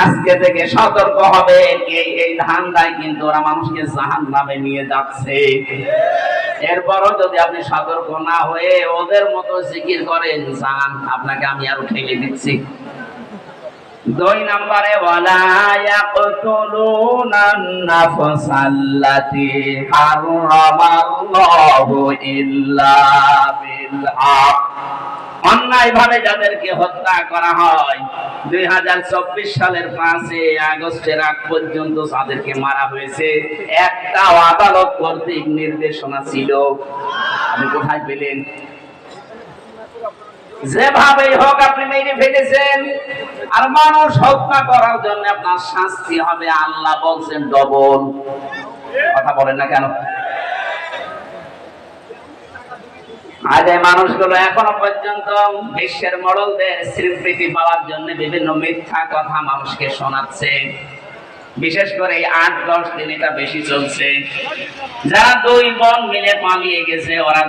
আজকে থেকে সতর্ক হবে এই ধান্দায় কিন্তু ওরা মানুষকে জাহান নামে নিয়ে যাচ্ছে। এরপরও যদি আপনি সতর্ক না হয়ে ওদের মতো জিকির করেন, জান, আপনাকে আমি আরও ঠেলে দিচ্ছি। দুই নম্বরে বিল অন্যায় ভাবে যাদেরকে হত্যা করা হয়, দুই সালের পাঁচে আগস্টের আগ পর্যন্ত যাদেরকে মারা হয়েছে। একটা আদালত কর্তৃক নির্দেশনা ছিল। আপনি কোথায় পেলেন? যেভাবেই হোক আপনি মেরে ফেলেছেন, আর মানুষ হত্যা করার জন্য আপনার শাস্তি হবে। আল্লাহ বলছেন, ডবল। কথা বলেন না কেন? আজ এই মানুষগুলো এখনও পর্যন্ত বিশ্বের মডলদের স্বীকৃতি পাওয়ার জন্য বিভিন্ন মিথ্যা কথা মানুষকে শোনাচ্ছে। বিশেষ করে এই আট দশ দিন এটা বেশি চলছে। যারা দুই বন মিলে পালিয়ে গেছে, ওরা